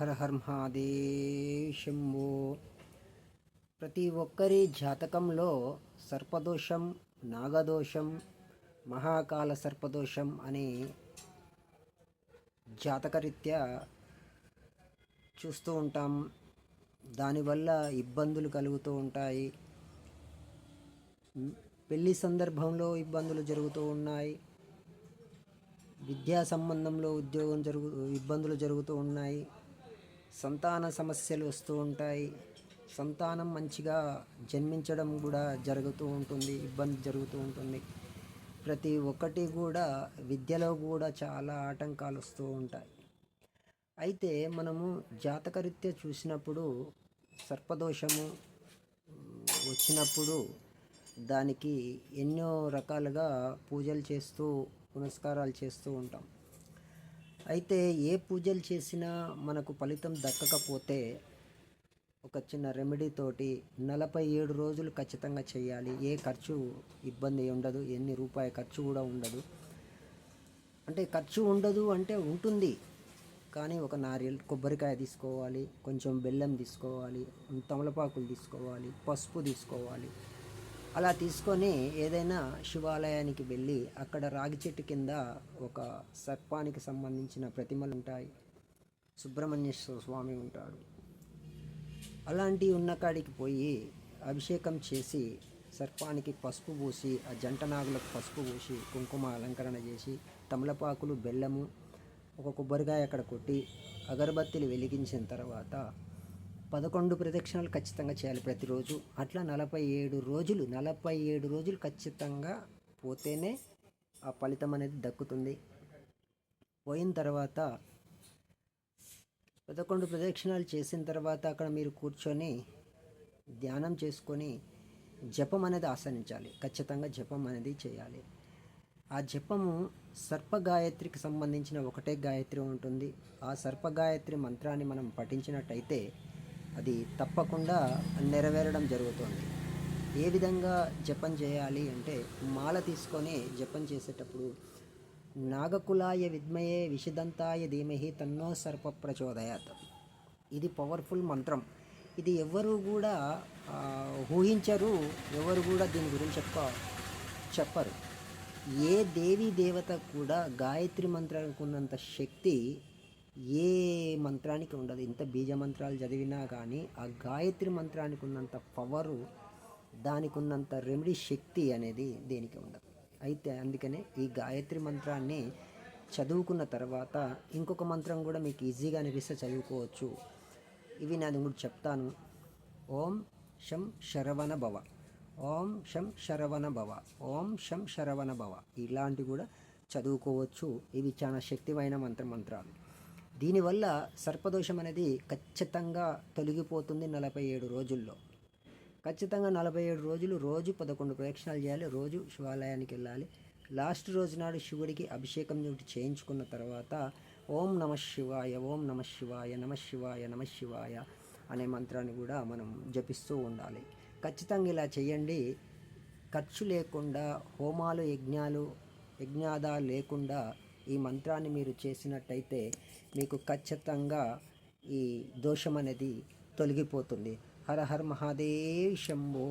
హర her Mahadev Shambho ప్రతి ఒక్కరి జాతకంలో సర్పదోషం నాగదోషం మహాకాల సర్పదోషం అనే జాతకరీత్యా చూస్తూ ఉంటాం. దానివల్ల ఇబ్బందులు కలుగుతూ ఉంటాయి. పెళ్ళి సందర్భంలో ఇబ్బందులు జరుగుతూ ఉన్నాయి. విద్యా సంబంధంలో ఉద్యోగం జరుగు ఇబ్బందులు జరుగుతూ ఉన్నాయి. సంతాన సమస్యలు వస్తూ ఉంటాయి. సంతానం మంచిగా జన్మించడం కూడా జరుగుతూ ఉంటుంది ఇబ్బంది జరుగుతూ ఉంటుంది. ప్రతి ఒక్కటి కూడా విద్యలో కూడా చాలా ఆటంకాలు వస్తూ ఉంటాయి. అయితే మనము జాతకరీత్యా చూసినప్పుడు సర్పదోషము వచ్చినప్పుడు దానికి ఎన్నో రకాలుగా పూజలు చేస్తూ పునస్కారాలు చేస్తూ ఉంటాం. అయితే ఏ పూజలు చేసినా మనకు ఫలితం దక్కకపోతే ఒక చిన్న రెమెడీ తోటి నలభై ఏడు రోజులు ఖచ్చితంగా చేయాలి. ఏ ఖర్చు ఇబ్బంది ఉండదు. ఎన్ని రూపాయి ఖర్చు కూడా ఉండదు. అంటే ఖర్చు ఉండదు అంటే ఉంటుంది. కానీ ఒక నారియల్ కొబ్బరికాయ తీసుకోవాలి కొంచెం బెల్లం తీసుకోవాలి తమలపాకులు తీసుకోవాలి పసుపు తీసుకోవాలి. అలా తీసుకొని ఏదైనా శివాలయానికి వెళ్ళి అక్కడ రాగి చెట్టు కింద ఒక సర్పానికి సంబంధించిన ప్రతిమలు ఉంటాయి. సుబ్రహ్మణ్యేశ్వర స్వామి ఉంటాడు. అలాంటి ఉన్న కాడికి పోయి అభిషేకం చేసి సర్పానికి పసుపు పూసి ఆ జంట నాగులకు పసుపు పూసి కుంకుమ అలంకరణ చేసి తమలపాకులు బెల్లము ఒక కొబ్బరికాయ అక్కడ కొట్టి అగరబత్తిలు వెలిగించిన తర్వాత పదకొండు ప్రదక్షిణలు ఖచ్చితంగా చేయాలి ప్రతిరోజు. అట్లా నలభై ఏడు రోజులు నలభై ఏడు రోజులు ఖచ్చితంగా పోతేనే ఆ ఫలితం అనేది దక్కుతుంది. పోయిన తర్వాత పదకొండు ప్రదక్షిణాలు చేసిన తర్వాత అక్కడ మీరు కూర్చొని ధ్యానం చేసుకొని జపం అనేది ఆసనించాలి. ఖచ్చితంగా జపం అనేది చేయాలి. ఆ జపము సర్పగాయత్రికి సంబంధించిన ఒకటే గాయత్రి ఉంటుంది. ఆ సర్పగాయత్రి మంత్రాన్ని మనం పఠించినట్టయితే అది తప్పకుండా నెరవేరడం జరుగుతుంది. ఏ విధంగా జపం చేయాలి అంటే మాల తీసుకొని జపం చేసేటప్పుడు నాగకులాయ విద్మయే విషదంతాయ ధీమహి తన్నో సర్ప ప్రచోదయాత్. ఇది పవర్ఫుల్ మంత్రం. ఇది ఎవరు కూడా ఊహించరు ఎవరు కూడా దీని గురించి చెప్ప చెప్పరు. ఏ దేవీ దేవత కూడా గాయత్రి మంత్రానికి ఉన్నంత శక్తి ఏ మంత్రానికి ఉండదు. ఇంత బీజ మంత్రాలు చదివినా కానీ ఆ గాయత్రి మంత్రానికి ఉన్నంత పవరు దానికి ఉన్నంత రెమెడీ శక్తి అనేది దేనికి ఉండదు. అయితే అందుకనే ఈ గాయత్రి మంత్రాన్ని చదువుకున్న తర్వాత ఇంకొక మంత్రం కూడా మీకు ఈజీగా అనిపిస్తే చదువుకోవచ్చు. ఇవి నేను కూడా చెప్తాను. ఓం శం శరవణ భవ. ఓం శం శరవణ భవ. ఓం శం శరవణ భవ. ఇలాంటివి కూడా చదువుకోవచ్చు. ఇవి చాలా శక్తివైన మంత్ర మంత్రాలు. దీనివల్ల సర్పదోషం అనేది ఖచ్చితంగా తొలగిపోతుంది నలభై ఏడు రోజుల్లో. ఖచ్చితంగా నలభై ఏడు రోజులు రోజు పదకొండు ప్రదక్షిణాలు చేయాలి రోజు శివాలయానికి వెళ్ళాలి. లాస్ట్ రోజు నాడు శివుడికి అభిషేకం ఒకటి చేయించుకున్న తర్వాత ఓం నమ శివాయ ఓం నమ శివాయ నమ శివాయ నమ శివాయ అనే మంత్రాన్ని కూడా మనం జపిస్తూ ఉండాలి. ఖచ్చితంగా ఇలా చేయండి. ఖర్చు లేకుండా హోమాలు యజ్ఞాలు యజ్ఞాదాలు లేకుండా ఈ మంత్రాన్ని మీరు చేసినట్టయితే మీకు ఖచ్చితంగా ఈ దోషం అనేది తొలగిపోతుంది. హర హర్ మహాదేవ్ శంభో